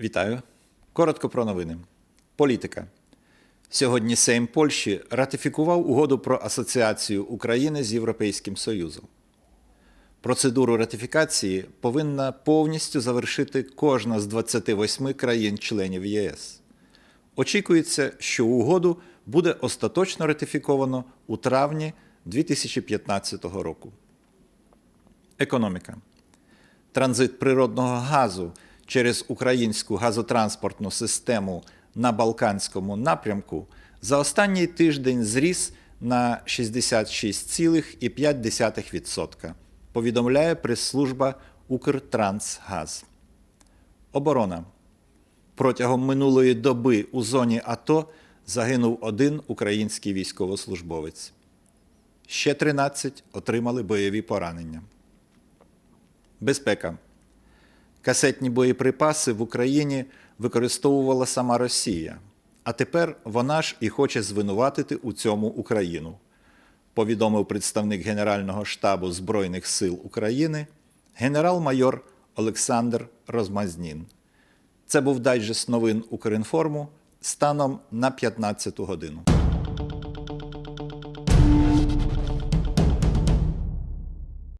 Вітаю. Коротко про новини. Політика. Сьогодні Сейм Польщі ратифікував угоду про асоціацію України з Європейським Союзом. Процедуру ратифікації повинна повністю завершити кожна з 28 країн-членів ЄС. Очікується, що угоду буде остаточно ратифіковано у травні 2015 року. Економіка. Транзит природного газу через українську газотранспортну систему на Балканському напрямку за останній тиждень зріс на 66,5%, повідомляє прес-служба Укртрансгаз. Оборона. Протягом минулої доби у зоні АТО загинув один український військовослужбовець. Ще 13 отримали бойові поранення. Безпека. Касетні боєприпаси в Україні використовувала сама Росія, а тепер вона ж і хоче звинуватити у цьому Україну, повідомив представник Генерального штабу Збройних сил України генерал-майор Олександр Розмазнін. Це був дайджест новин Укрінформу станом на 15 годину.